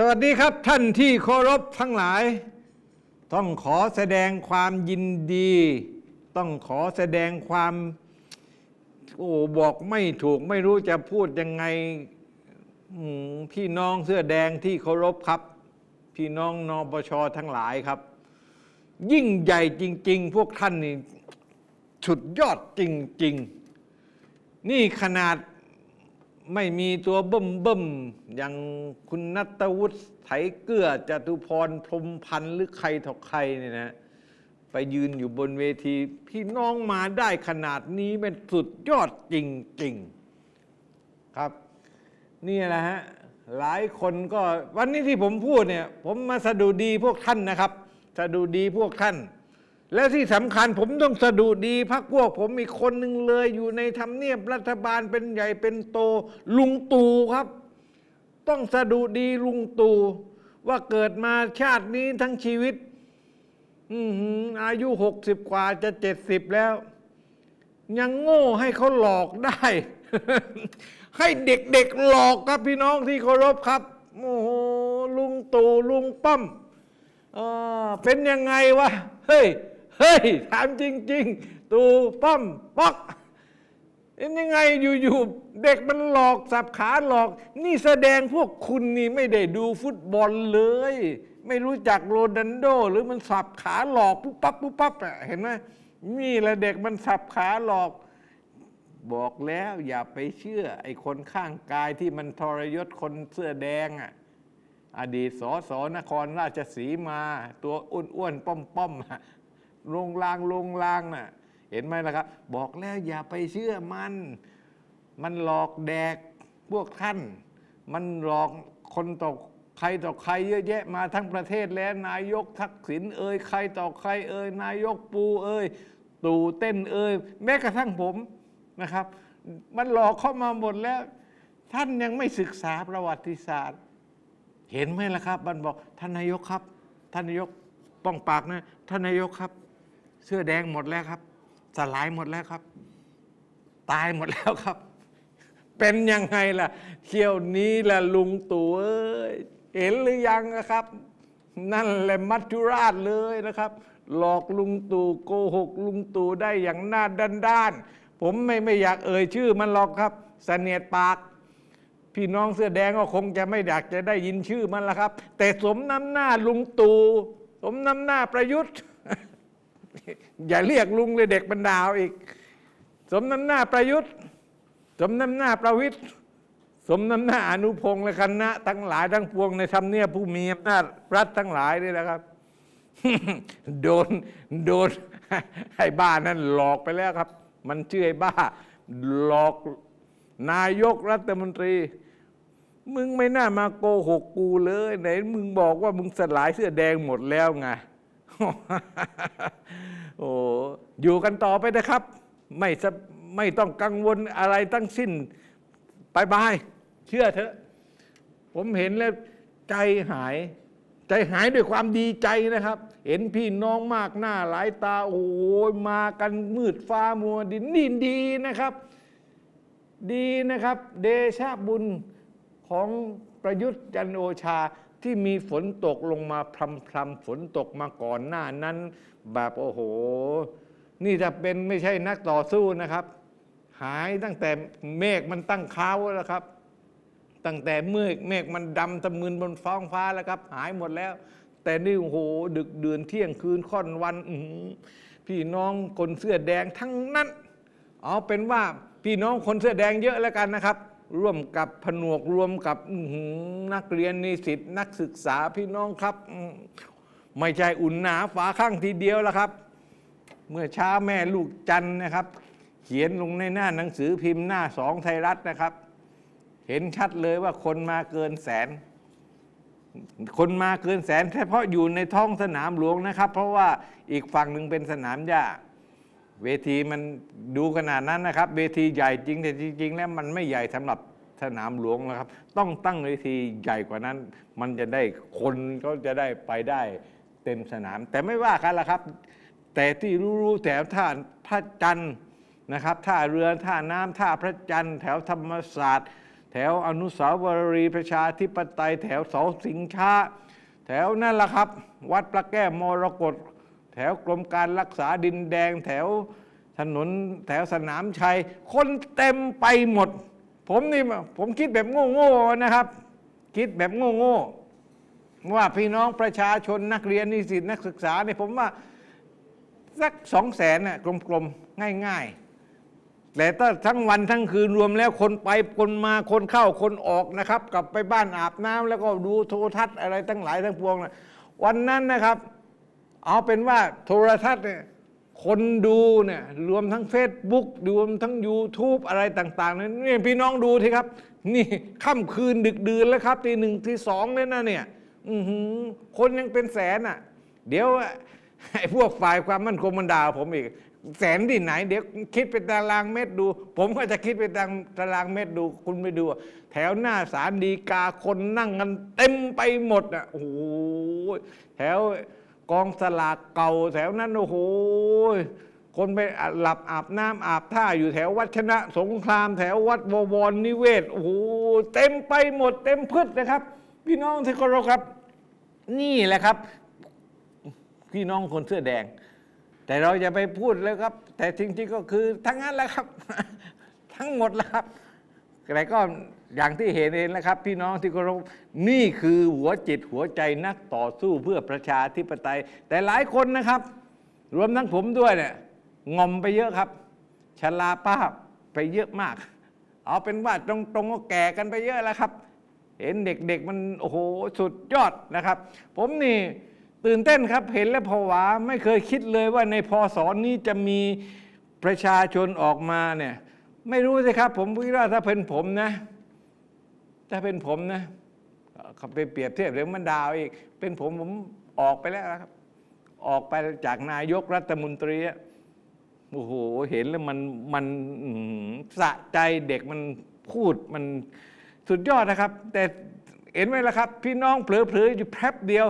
สวัสดีครับท่านที่เคารพทั้งหลาย ต้องขอแสดงความยินดี ต้องขอแสดงความโอ้บอกไม่ถูกไม่รู้จะพูดยังไงพี่น้องเสื้อแดงที่เคารพครับ พี่น้องนปชทั้งหลายครับ ยิ่งใหญ่จริง ๆ พวกท่านนี่สุดยอดจริง ๆ นี่ขนาด ไม่มีตัวเบิ่มเบิ่มอย่างคุณนัตวุฒิไถเกื้อจตุพรพรมพันธ์หรือใครถอกใครเนี่ยนะไปยืนอยู่บนเวที พี่น้องมาได้ขนาดนี้เป็นสุดยอดจริงๆครับ นี่แหละฮะหลายคนก็วันนี้ที่ผมพูดเนี่ย ผมมาสะดุดีพวกท่านนะครับ สะดุดีพวกท่าน และที่สำคัญผมต้องสะดุดีพักพวกผมอีกคนหนึ่งเลย อยู่ในทำเนียบรัฐบาลเป็นใหญ่เป็นโต ลุงตู่ครับ ต้องสะดุดีลุงตู่ว่าเกิดมาชาตินี้ทั้งชีวิตอืออายุหกสิบกว่าจะเจ็ดสิบแล้ว ยังโง่ให้เขาหลอกได้ ให้เด็กๆหลอกครับพี่น้องที่เคารพครับโอ้โหลุงตู่ลุงป้อมเออเป็นยังไงวะเฮ้ย เฮ้ยถามจริง ๆ ตูป้อมป๊อกเป็นยังไงอยู่ๆเด็กมันหลอกสับขาหลอก นี่แสดงพวกคุณนี่ไม่ได้ดูฟุตบอลเลย ไม่รู้จักโรนัลโด หรือมันสับขาหลอกปุ๊บปั๊บปุ๊บปั๊บอะเห็นไหมนี่แหละเด็กมันสับขาหลอก บอกแล้วอย่าไปเชื่อ ไอ้คนข้างกายที่มันทรยศคนเสื้อแดงอะอดีตสอสอนครราชสีมา ตัวอ้วนๆป้อมๆ ลงลางลงลางน่ะ เห็นไหมล่ะครับ บอกแล้วอย่าไปเชื่อมัน มันหลอกแดกพวกท่าน มันหลอกคนต่อใครต่อใครเยอะแยะมาทั้งประเทศแล้วนายกทักษิณเอ่ยใครต่อใครเอ่ยนายกปูเอ่ยตู่เต้นเอ่ยแม้กระทั่งผมนะครับ มันหลอกเข้ามาหมดแล้ว ท่านยังไม่ศึกษาประวัติศาสตร์ เห็นไหมล่ะครับ มันบอกท่านนายกครับ ท่านนายกป้องปากนะ ท่านนายกครับ เสื้อแดงหมดแล้วครับ สลายหมดแล้วครับ ตายหมดแล้วครับ เป็นยังไงล่ะ เที่ยวนี้ล่ะลุงตู่เอ้ยเห็นหรือยังนะครับ นั่นแหละมัจจุราชเลยนะครับ หลอกลุงตู่โกหกลุงตู่ได้อย่างหน้าด้านๆผมไม่ไม่อยากเอ่ยชื่อมันหรอกครับเสนียดปากพี่น้องเสื้อแดงก็คงจะไม่อยากจะได้ยินชื่อมันละครับ แต่สมน้ำหน้าลุงตู่สมน้ำหน้าประยุทธ์ อย่าเรียกลุงเลยเด็กบรรดาวอีก สมน้ำหน้าประยุทธ์ สมน้ำหน้าประวิทย์สมน้ำหน้าอนุพงศ์และคณะทั้งหลายทั้งปวงในทำเนียบผู้มีอำนาจรัฐทั้งหลายนี่นะครับ โดนโดนไอ้บ้านั่นหลอกไปแล้วครับ มันชื่อไอ้บ้า หลอกนายกรัฐมนตรี มึงไม่น่ามาโกหกกูเลย ไหนมึงบอกว่ามึงสลายเสื้อแดงหมดแล้วไง โอ้อยู่กันต่อไปนะครับ ไม่ไม่ต้องกังวลอะไรทั้งสิ้นบายบาย เชื่อเถอะ ผมเห็นแล้วใจหาย ใจหายด้วยความดีใจนะครับ เห็นพี่น้องมากหน้าหลายตา โอ้ยมากันมืดฟ้ามัวดินนี่ดีนะครับ ดีนะครับ เดชะบุญของประยุทธ์จันโอชา ที่มีฝนตกลงมาพรำๆฝนตกมาก่อนหน้านั้น แบบโอ้โห นี่จะเป็นไม่ใช่นักต่อสู้นะครับ หายตั้งแต่เมฆมันตั้งค้าวแล้วครับ ตั้งแต่เมฆเมฆมันดำตะมึนบนฟ้องฟ้าแล้วครับ หายหมดแล้ว แต่นี่โอ้โห ดึกเดือนเที่ยงคืนค่อนวันพี่น้องคนเสื้อแดงทั้งนั้น เอาเป็นว่าพี่น้องคนเสื้อแดงเยอะแล้วกันนะครับ ร่วมกับผนวกรวมกับนักเรียนนิสิตนักศึกษาพี่น้องครับ ไม่ใช่อุ่นหนาฝาข้างทีเดียวแล้วครับ เมื่อเช้าแม่ลูกจันนะครับ เขียนลงในหน้าหนังสือพิมพ์หน้าสองไทยรัฐนะครับ เห็นชัดเลยว่าคนมาเกินแสน คนมาเกินแสนเฉพาะอยู่ในท้องสนามหลวงนะครับ เพราะว่าอีกฝั่งหนึ่งเป็นสนามหญ้า เวทีมันดูขนาดนั้นนะครับ เวทีใหญ่จริงแต่จริง ๆ แล้วมันไม่ใหญ่สำหรับสนามหลวงนะครับ ต้องตั้งเวทีใหญ่กว่านั้น มันจะได้คนก็จะได้ไปได้เต็มสนาม แต่ไม่ว่ากันละครับ แต่ที่รู้ๆแถวท่าพระจันทร์นะครับท่าเรือท่าน้ำท่าพระจันทร์แถวธรรมศาสตร์ แถวอนุสาวรีย์ประชาธิปไตย แถวเสาสิงช้า แถวนั่นละครับ วัดพระแก้วมรกต ถวกรมการรักษาดินแดงแถวถนนแถวสนามชัย คนเต็มไปหมด ผมนี่ผมคิดแบบโง่ๆนะครับ คิดแบบโง่ๆว่าพี่น้องประชาชนนักเรียนนิสิตนักศึกษาเนี่ยผมว่าสักสองแสนน่ะกลมๆ ง่ายๆ แต่ถ้าทั้งวันทั้งคืนรวมแล้วคนไปคนมาคนเข้าคนออกนะครับ กลับไปบ้านอาบน้ำแล้วก็ดูโทรทัศน์อะไรทั้งหลายทั้งปวงนะวันนั้นนะครับ เอาเป็นว่าโทรทัศน์เนี่ยคนดูเนี่ยรวมทั้ง Facebook รวมทั้ง YouTube อะไรต่างๆเนี่ยนี่พี่น้องดูทีครับ นี่ค่ำคืนดึกดื่นแล้วครับตีหนึ่งทีสองเลยนะเนี่ยอือหือคนยังเป็นแสนอะ เดี๋ยวไอ้พวกฝ่ายความมั่นคงมันด่าผมอีก แสนที่ไหน เดี๋ยวคิดเป็นตารางเมตรดู ผมก็จะคิดเป็นตารางเมตรดู คุณไปดู แถวหน้าศาลดีกาคนนั่งกันเต็มไปหมดอะโอ้โหแถว กองสลากเก่าแถวนั้นโอ้โหคนไปหลับอาบน้ำอาบท่าอยู่แถววัดชนะสงครามแถววัดบวรนิเวศโอ้โหเต็มไปหมดเต็มพืชนะครับ พี่น้องที่เคารพครับ นี่แหละครับ พี่น้องคนเสื้อแดง แต่เราจะไปพูดแล้วครับ แต่จริงๆก็คือทั้งนั้นแหละครับ ทั้งหมดแล้วครับแต่ก็ อย่างที่เห็นเองนะครับ พี่น้องที่เคารพนี่คือหัวจิตหัวใจนักต่อสู้เพื่อประชาธิปไตย แต่หลายคนนะครับ รวมทั้งผมด้วยเนี่ยงอมไปเยอะครับชลาป้าพไปเยอะมาก เอาเป็นว่าตรงๆก็แก่กันไปเยอะแล้วครับ เห็นเด็กๆมันโอ้โหสุดยอดนะครับ ผมนี่ตื่นเต้นครับ เห็นแล้วผวาไม่เคยคิดเลยว่าในพศนี้จะมีประชาชนออกมาเนี่ยไม่รู้สิครับ ผมคิดว่าถ้าเป็นผมนะ ถ้าเป็นผมนะเขาไปเปรียบเทียบเรื่องมันดาวอีก เป็นผมผมออกไปแล้วครับ ออกไปจากนายกรัฐมนตรีอะโอ้โหเห็นแล้วมันมันสะใจเด็กมันพูดมันสุดยอดนะครับ แต่เห็นไหมล่ะครับ พี่น้องเผลอๆอยู่แป๊บเดียว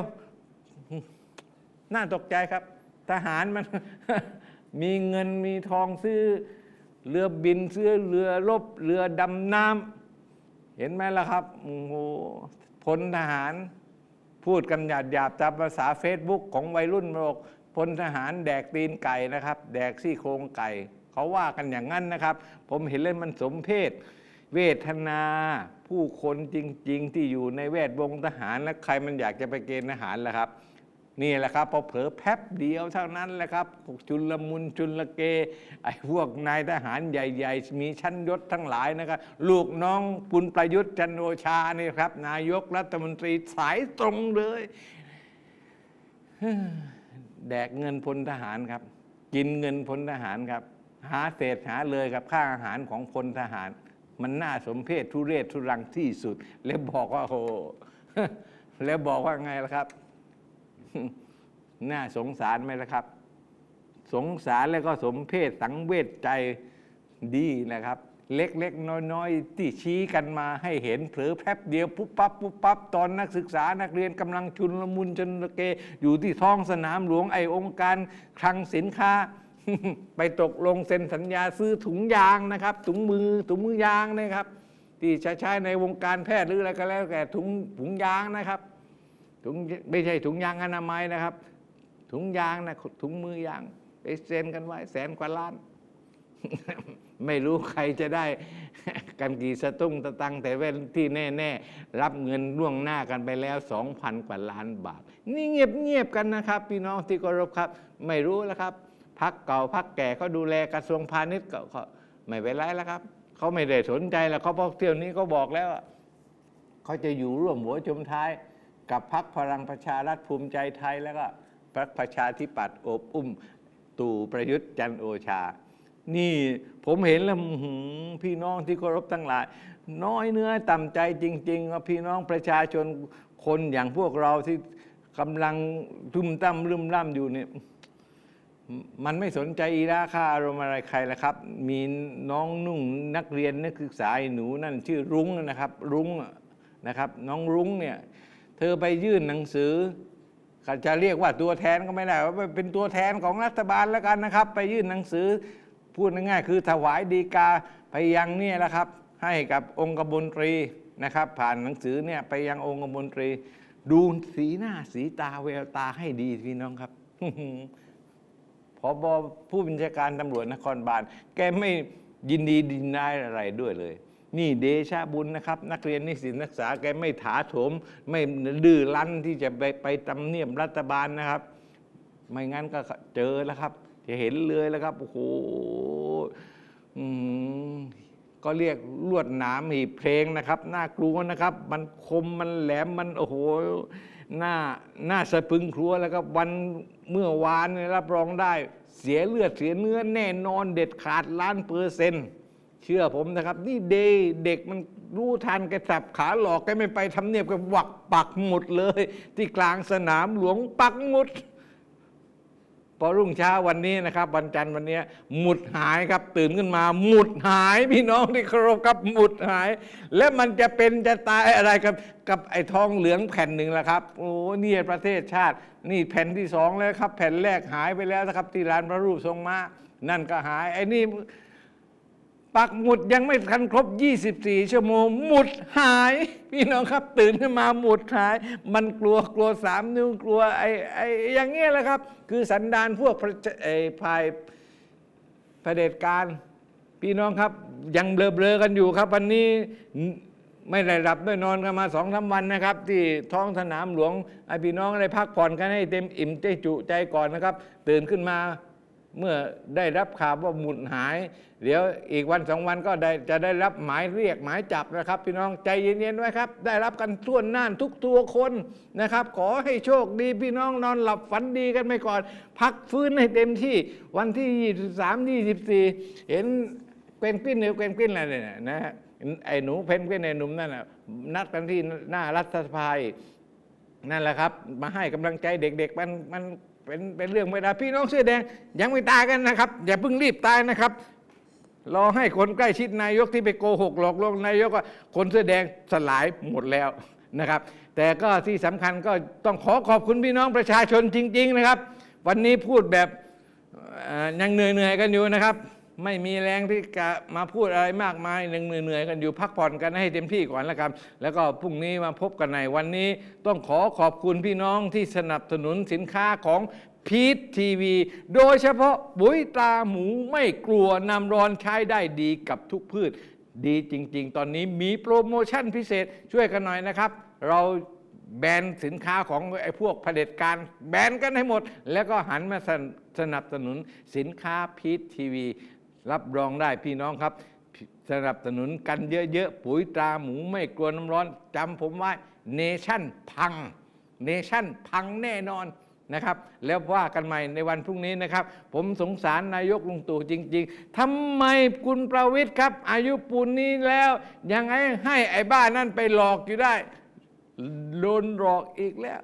น่าตกใจครับ ทหารมันมีเงินมีทองซื้อ เรือบินซื้อเรือรบเรือดำน้ำ เห็นไหมล่ะครับโอ้โหพลทหารพูดกันหยาบหยาบตามภาษาเฟซบุ๊กของวัยรุ่นบอกพลทหารแดกตีนไก่นะครับ แดกซี่โครงไก่ เขาว่ากันอย่างนั้นนะครับ ผมเห็นเลยมันสมเพศ เวทนา ผู้คนจริง ๆ ที่อยู่ในแวดวงทหารแล้วใครมันอยากจะไปเกณฑ์ทหารล่ะครับ นี่แหละครับพอเผลอแป๊บเดียวเท่านั้นแหละครับพวกจุลมุนจุลเกไอ้พวกนายทหารใหญ่ๆ มีชั้นยศทั้งหลายนะครับลูกน้องปุณประยุทธ์จันโอชานี่ครับ นายกรัฐมนตรีสายตรงเลย แดกเงินพลทหารครับ กินเงินพลทหารครับ หาเศษหาเลยกับค่าอาหารของพลทหาร มันน่าสมเพชทุเรศทุรังที่สุด แล้วบอกว่าโอ้โหแล้วบอกว่าไงล่ะครับ น่าสงสารไหมล่ะครับ สงสารแล้วก็สมเพศสังเวชใจดีนะครับ เล็กๆ น้อยๆ ที่ชี้กันมาให้เห็นเผลอแป๊บเดียวปุ๊บปั๊บปุ๊บปั๊บตอนนักศึกษานักเรียนกำลังชุนละมุนจนระเก อยู่ที่ท้องสนามหลวงไอองค์การคลังสินค้าไปตกลงเซ็นสัญญาซื้อถุงยางนะครับ ถุงมือถุงมือยางนะครับ ที่ใช้ใช้ในวงการแพทย์หรืออะไรก็แล้วแต่ถุงถุงยางนะครับ ถุงไม่ใช่ถุงยางอนามัยนะครับ ถุงยางนะถุงมือยางไปเซ็นกันไว้แสนกว่าล้าน ไม่รู้ใครจะได้ กันกี่สตุ้งตะตังแต่เว้นที่แน่ๆรับเงินล่วงหน้ากันไปแล้ว2,000กว่าล้านบาท นี่เงียบๆกันนะครับ พี่น้องที่เคารพครับ ไม่รู้แล้วครับพักเก่าพักแก่เขาดูแลกระทรวงพาณิชย์ก็ไม่เป็นไรแล้วครับเขาไม่ได้สนใจแล้วเขาเพราะเที่ยวนี้ก็บอกแล้วเขาจะอยู่ร่วมหัวจมท้าย กับพักพลังประชารัฐภูมิใจไทย แล้วก็พรรคประชาธิปัตย์อบอุ้มตู่ประยุทธ์จันโอชา นี่ผมเห็นแล้วพี่น้องที่เคารพทั้งหลาย น้อยเนื้อต่ำใจจริงๆว่าพี่น้องประชาชนคนอย่างพวกเราที่กำลังทุ่มตั้มลืมล่ำอยู่เนี่ยมันไม่สนใจอีราค่าอารมณ์อะไรใครละครับ มีน้องนุ่งนักเรียนนักศึกษาหนูนั่นชื่อรุ้งนะครับ รุ้งนะครับ น้องรุ้งเนี่ย เธอไปยื่นหนังสือก็จะเรียกว่าตัวแทนก็ไม่ได้ว่าเป็นตัวแทนของรัฐบาลแล้วกันนะครับ ไปยื่นหนังสือพูดง่ายๆคือถวายดีกาไปยังเนี่ยแหละครับ ให้กับองค์กบนตรีนะครับ ผ่านหนังสือเนี่ยไปยังองค์กบนตรี ดูสีหน้าสีตาแววตาให้ดีพี่น้องครับพอบอผู้บัญชาการตำรวจนครบาลแกไม่ยินดีดินนายอะไรด้วยเลย นี่เดชะบุญนะครับ นักเรียนนิสิตนักศึกษาแกไม่ถาโถม ไม่ดื้อรั้นที่จะไปไปตำเนียมรัฐบาลนะครับ ไม่งั้นก็เจอแล้วครับ จะเห็นเลยแล้วครับโอ้โหอืมก็เรียกลวดหนามหีบเพลงนะครับน่ากลัวนะครับ มันคมมันแหลมมันโอ้โหหน้าหน้าสะพึงครัวแล้วครับวันเมื่อวานรับรองได้ เสียเลือดเสียเนื้อแน่นอนเด็ดขาดล้านเปอร์เซ็นต์ เชื่อผมนะครับ นี่เดเด็กมันรู้ทันแกสับขาหลอกแกไม่ไปทำเนียบแกวักปักหมุดเลย ที่กลางสนามหลวงปักหมุดพอรุ่งเช้าวันนี้นะครับ วันจันทร์วันนี้หมุดหายครับ ตื่นขึ้นมา หมุดหายพี่น้องที่เคารพครับหมุดหาย และมันจะเป็นจะตายอะไรกับกับไอ้ทองเหลืองแผ่นหนึ่งละครับ โอ้เนี่ยประเทศชาติ นี่แผ่นที่สองแล้วครับ แผ่นแรกหายไปแล้วนะครับ ที่ลานพระรูปทรงม้านั่นก็หายไอ้นี่ ปักหมุดยังไม่ทันครบ 24 ชั่วโมง หมุดหาย พี่น้องครับ ตื่นขึ้นมาหมุดหาย มันกลัวกลัวสามนิ้วกลัวไอ้ไอ้อย่างเงี้ยแหละครับ คือสันดานพวกพระไอ้พายเผด็จการ พี่น้องครับ ยังเบลอๆกันอยู่ครับ วันนี้ไม่ได้หลับไม่นอนกันมาสองสาวันนะครับ ที่ท้องสนามหลวงไอ้พี่น้องได้พักผ่อนกันให้เต็มอิ่มใจจุใจก่อนนะครับ ตื่นขึ้นมา เมื่อได้รับข่าวว่าหมุดหาย เดี๋ยวอีกวันสองวันก็ได้จะได้รับหมายเรียกหมายจับนะครับ พี่น้องใจเย็นๆไว้ครับ ได้รับกันทั่วหน้านทุกตัวคนนะครับ ขอให้โชคดีพี่น้องนอนหลับฝันดีกันไปก่อน พักฟื้นให้เต็มที่วันที่ 23 24 เห็นเป็นกวินหรือเป็นกวินอะไรเนี่ยนะฮะไอ้หนูเพนกวินไอ้หนุ่มนั่นน่ะนัดกันที่หน้ารัฐสภานั่นแหละครับ มาให้กำลังใจเด็กๆ มันมัน เป็นเป็นเรื่องไม่ได้พี่น้องเสื้อแดง ยังไม่ตายกันนะครับ อย่าเพิ่งรีบตายนะครับรอให้คนใกล้ชิดนายกที่ไปโกหกหลอกลวงนายกว่าคนเสื้อแดงสลายหมดแล้วนะครับ แต่ก็ที่สำคัญก็ต้องขอขอบคุณพี่น้องประชาชนจริง ๆ นะครับ วันนี้พูดแบบยังเหนื่อยๆกันอยู่นะครับ ไม่มีแรงที่จะมาพูดอะไรมากมายเหนื่อยๆกันอยู่พักผ่อนกันให้เต็มที่ก่อนแล้วกันแล้วก็พรุ่งนี้มาพบกันในวันนี้ต้องขอขอบคุณพี่น้องที่สนับสนุนสินค้าของพีททีวี โดยเฉพาะปุ๋ยตาหมูไม่กลัวนำร้อนใช้ได้ดีกับทุกพืช ดีจริง ๆ ตอนนี้มีโปรโมชั่นพิเศษช่วยกันหน่อยนะครับ เราแบนสินค้าของไอ้พวกเผด็จการแบนกันให้หมด แล้วก็หันมาสนับสนุนสินค้าพีททีวี รับรองได้พี่น้องครับ สนับสนุนกันเยอะๆ ปุ๋ยตราหมูไม่กลัวน้ำร้อนจำผมไว้เนชั่นพังเนชั่นพังแน่นอนนะครับ แล้วว่ากันใหม่ในวันพรุ่งนี้นะครับ ผมสงสารนายกลุงตู่จริง ๆทำไมคุณประวิทย์ครับ อายุปูนนี้แล้ว ยังไงให้ไอ้บ้านั่นไปหลอกอยู่ได้โดนหลอกอีกแล้ว